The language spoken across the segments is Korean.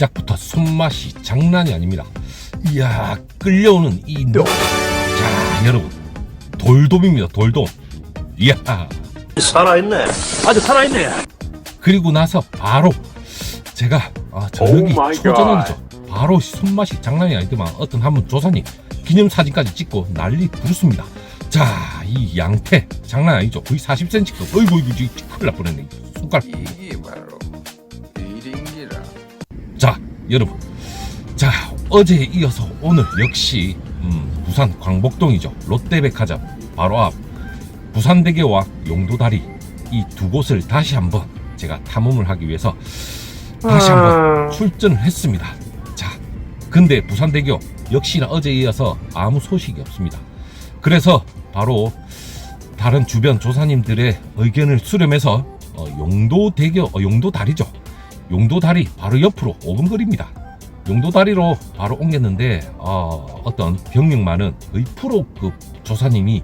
시작부터 손맛이 장난이 아닙니다. 이야 끌려오는 이 놈. 자 여러분 돌돔입니다 돌돔. 이야 살아있네. 아직 살아있네. 그리고 나서 바로 제가 아, 저녁이 Oh my 초저녁이죠. 바로 손맛이 장난이 아니더만 어떤 한 분 조사님 기념사진까지 찍고 난리 부르습니다. 자, 이 양태 장난 아니죠. 거의 40cm급. 어이구, 이거 지금 큰일 날 뻔했네. 손가락. 이게 바로 여러분. 자, 어제에 이어서 오늘 역시 음, 부산 광복동이죠. 롯데백화점 바로 앞 부산대교와 용도다리 이 두 곳을 다시 한번 제가 탐험을 하기 위해서 다시 한번 출전을 했습니다. 자, 근데 부산대교 역시나 어제에 이어서 아무 소식이 없습니다. 그래서 바로 다른 주변 조사님들의 의견을 수렴해서 어, 용도대교, 어, 용도다리죠. 용도다리 바로 옆으로 5분 거리입니다. 용도다리로 바로 옮겼는데 어, 어떤 병력 많은 거의 프로급 조사님이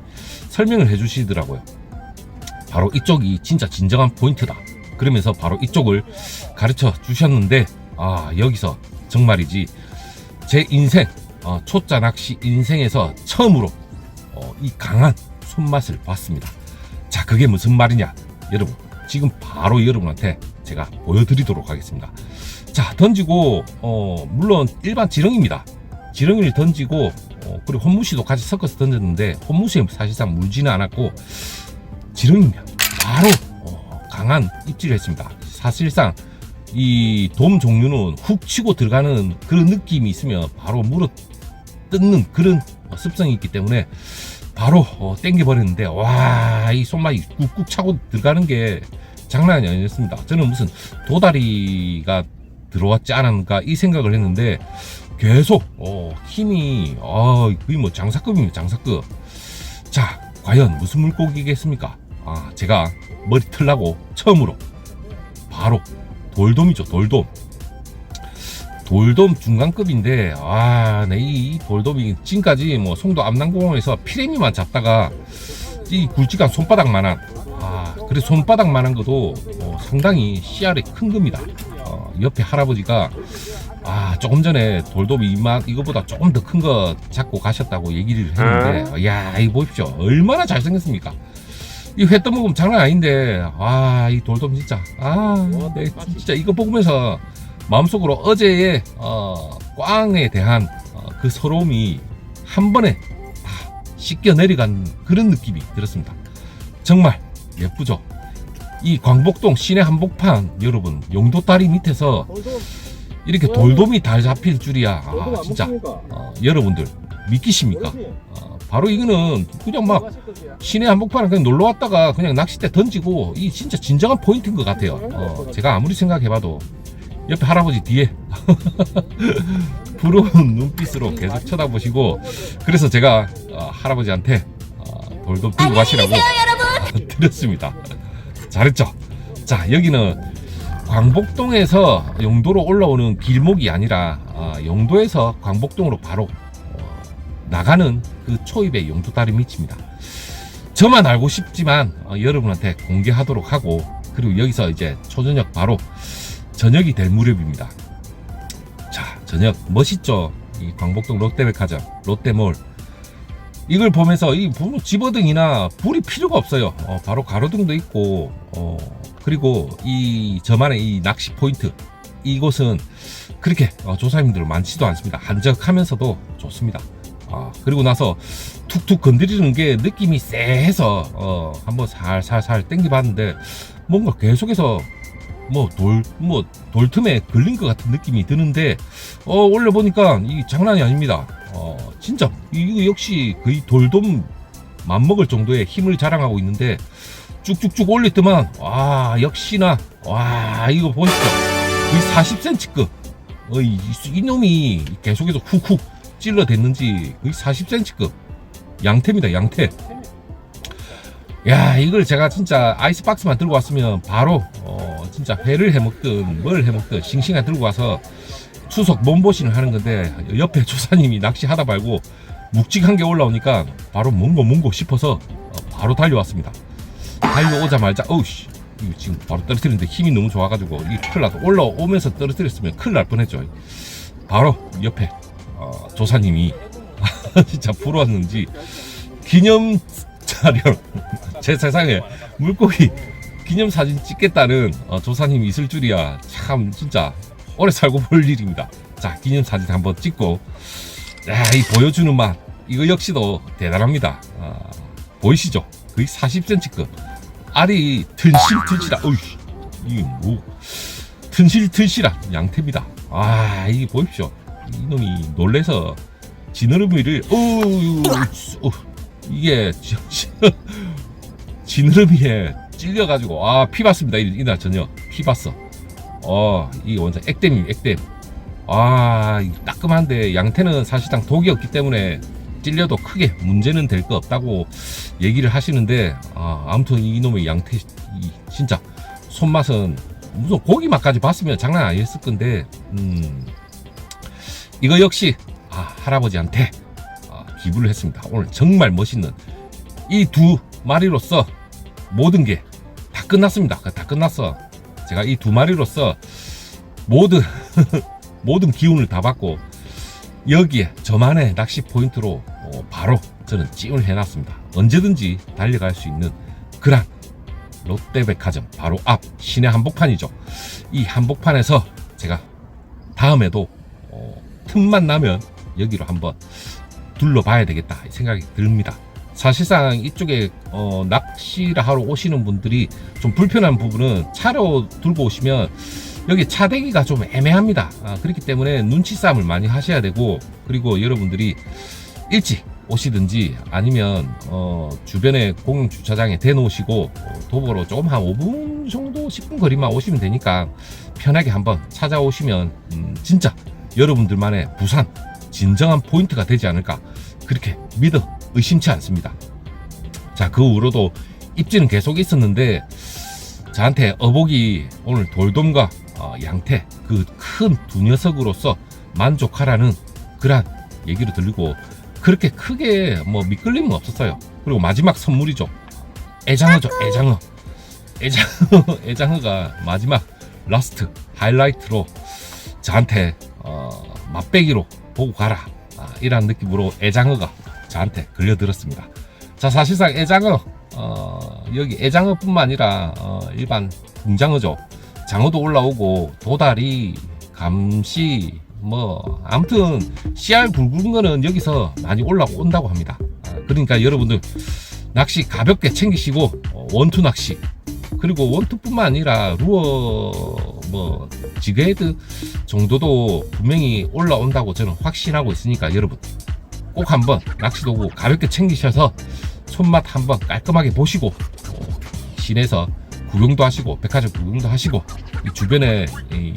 설명을 해주시더라고요. 바로 이쪽이 진짜 진정한 포인트다. 그러면서 바로 이쪽을 가르쳐 주셨는데 아 여기서 정말이지 제 인생 어, 초짜 낚시 인생에서 처음으로 어, 이 강한 손맛을 봤습니다. 자 그게 무슨 말이냐 여러분 지금 바로 여러분한테 제가 보여드리도록 하겠습니다. 자 던지고 어, 물론 일반 지렁입니다. 지렁이를 던지고 어, 그리고 혼무시도 같이 섞어서 던졌는데 혼무시에 사실상 물지는 않았고 지렁이면 바로 어, 강한 입질을 했습니다. 사실상 이 돔 종류는 훅 치고 들어가는 그런 느낌이 있으면 바로 물어 뜯는 그런 습성이 있기 때문에 바로 어, 땡겨버렸는데 와 이 손맛이 꾹꾹 차고 들어가는 게 장난이 아니었습니다. 저는 무슨 도다리가 들어왔지 않았는가 이 생각을 했는데 계속 어, 힘이 어, 거의 뭐 장사급입니다 장사급. 자 과연 무슨 물고기겠습니까? 아 제가 머리 틀라고 처음으로 바로 돌돔이죠 돌돔. 돌돔 중간급인데 아내이 이 돌돔이 지금까지 뭐 송도 암남공원에서 피레미만 잡다가 이 굵직한 손바닥만한 아 그래 손바닥만한 것도 어, 상당히 씨알이 큰 겁니다. 어, 옆에 할아버지가 아 조금 전에 돌돔이 이만 이거보다 조금 더 큰 거 잡고 가셨다고 얘기를 했는데 야 이거 보십시오. 얼마나 잘생겼습니까? 이회 떠먹으면 장난 아닌데 아이 돌돔 진짜 아내 진짜 이거 보면서 마음속으로 어제의 어, 꽝에 대한 어, 그 서러움이 한 번에 다 씻겨 내려간 그런 느낌이 들었습니다. 정말 예쁘죠? 이 광복동 시내 한복판 여러분 용도 다리 밑에서 이렇게 돌돔이 다 잡힐 줄이야. 아 진짜. 어, 여러분들 믿기십니까? 어, 바로 이거는 그냥 막 시내 한복판에 그냥 놀러 왔다가 그냥 낚싯대 던지고 이 진짜 진정한 포인트인 것 같아요. 어, 제가 아무리 생각해봐도 옆에 할아버지 뒤에 부러운 눈빛으로 계속 쳐다보시고 그래서 제가 어, 할아버지한테 어, 돌돔 들고 가시라고 어, 드렸습니다. 잘했죠? 자 여기는 광복동에서 용도로 올라오는 길목이 아니라 어, 용도에서 광복동으로 바로 어, 나가는 그 초입의 용도다리 밑입니다. 저만 알고 싶지만 어, 여러분한테 공개하도록 하고 그리고 여기서 이제 초저녁 바로 저녁이 될 무렵입니다. 자 저녁 멋있죠? 이 광복동 롯데백화점 롯데몰 이걸 보면서 이 부- 집어등이나 불이 필요가 없어요. 어, 바로 가로등도 있고 어, 그리고 이 저만의 이 낚시 포인트 이곳은 그렇게 어, 조사님들 많지도 않습니다. 한적하면서도 좋습니다. 아, 그리고 나서 툭툭 건드리는 게 느낌이 쎄해서 어, 한번 살살살 땡겨봤는데 뭔가 계속해서 뭐돌뭐 돌틈에 걸린 것 같은 느낌이 드는데 어 올려 보니까 이 장난이 아닙니다. 어 진짜. 이거 역시 거의 돌돔 맘먹을 정도의 힘을 자랑하고 있는데 쭉쭉쭉 올렸더만 와 역시나 와 이거 보십시오 거의 40cm급. 어, 이, 이 놈이 계속해서 훅훅 찔러댔는지 거의 40cm급. 양태입니다 양태. 야 이걸 제가 진짜 아이스박스만 들고 왔으면 바로 어, 진짜 회를 해먹든 뭘 해먹든 싱싱한 들고 와서 추석 몸보신을 하는 건데 옆에 조사님이 낚시하다 말고 묵직한 게 올라오니까 바로 뭔고 뭔고 싶어서 어, 바로 달려왔습니다. 달려오자마자 어우씨 지금 바로 떨어뜨리는데 힘이 너무 좋아가지고 이 큰일 나서 올라오면서 떨어뜨렸으면 큰일 날 뻔했죠. 바로 옆에 어, 조사님이 진짜 부러웠는지 기념 자료 제 세상에 물고기 기념 사진 찍겠다는 어, 조사님이 있을 줄이야. 참 진짜 오래 살고 볼 일입니다. 자 기념 사진 한번 찍고 야, 이 보여주는 맛 이거 역시도 대단합니다. 아, 보이시죠? 거의 40cm급 알이 튼실튼실한 어이 이게 뭐 튼실튼실한 양태입니다. 아 이게 보십시오. 이놈이 놀래서 지느러미를 어우 어, 이게 지느러미에 찔려가지고 아 피 봤습니다 이- 이날 저녁 피 봤어. 어 이게 완전 액땜이 액땜. 아이 따끔한데 양태는 사실상 독이 없기 때문에 찔려도 크게 문제는 될 거 없다고 얘기를 하시는데 아, 아무튼 이놈의 양태 이, 진짜 손맛은 무슨 고기 맛까지 봤으면 장난 아니었을 건데 음 이거 역시 아, 할아버지한테 아, 기부를 했습니다. 오늘 정말 멋있는 이 두 마리로서 모든 게 다 끝났습니다. 다 끝났어. 제가 이 두 마리로서 모든 모든 기운을 다 받고 여기에 저만의 낚시 포인트로 어, 바로 저는 찜을 해놨습니다. 언제든지 달려갈 수 있는 그란 롯데백화점 바로 앞 시내 한복판이죠. 이 한복판에서 제가 다음에도 어, 틈만 나면 여기로 한번 둘러봐야 되겠다 이 생각이 듭니다. 사실상 이쪽에 어, 낚시를 하러 오시는 분들이 좀 불편한 부분은 차로 들고 오시면 여기 차대기가 좀 애매합니다. 아, 그렇기 때문에 눈치 싸움을 많이 하셔야 되고 그리고 여러분들이 일찍 오시든지 아니면 어, 주변에 공용 주차장에 대놓으시고 어, 도보로 조금 한 5분 정도 10분 거리만 오시면 되니까 편하게 한번 찾아오시면 음, 진짜 여러분들만의 부산 진정한 포인트가 되지 않을까 그렇게 믿어 의심치 않습니다. 자, 그 후로도 입지는 계속 있었는데 저한테 어복이 오늘 돌돔과 어, 양태 그 큰 두 녀석으로서 만족하라는 그런 얘기를 들리고 그렇게 크게 뭐 미끌림은 없었어요. 그리고 마지막 선물이죠. 애장어죠, 애장어. 애장어, 애장어가 마지막 라스트 하이라이트로 저한테 어, 맛배기로 보고 가라. 아, 이런 느낌으로 애장어가 저한테 걸려들었습니다. 자, 사실상 애장어, 어, 여기 애장어뿐만 아니라 어, 일반 붕장어죠. 장어도 올라오고 도다리, 감시, 뭐 아무튼 씨알 굵은 거는 여기서 많이 올라온다고 합니다. 아, 그러니까 여러분들 낚시 가볍게 챙기시고 어, 원투 낚시 그리고 원투뿐만 아니라 루어 뭐 지그헤드 정도도 분명히 올라온다고 저는 확신하고 있으니까 여러분 꼭 한번 낚시 도구 가볍게 챙기셔서 손맛 한번 깔끔하게 보시고 어, 시내에서 구경도 하시고 백화점 구경도 하시고 이 주변에 이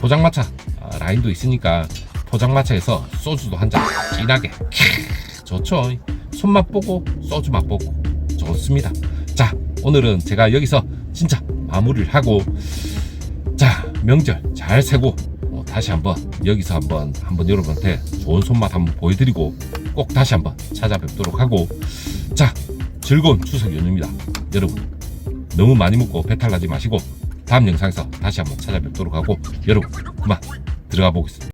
포장마차 아, 라인도 있으니까 포장마차에서 소주도 한 잔 진하게 캬, 좋죠. 손맛 보고 소주 맛 보고 좋습니다. 자 오늘은 제가 여기서 진짜 마무리를 하고 자 명절 잘 세고 어, 다시 한번 여기서 한번 한번 여러분한테 좋은 손맛 한번 보여드리고 꼭 다시 한번 찾아뵙도록 하고. 자 즐거운 추석 연휴입니다. 여러분 너무 많이 먹고 배탈 나지 마시고 다음 영상에서 다시 한번 찾아뵙도록 하고. 여러분 그만 들어가 보겠습니다.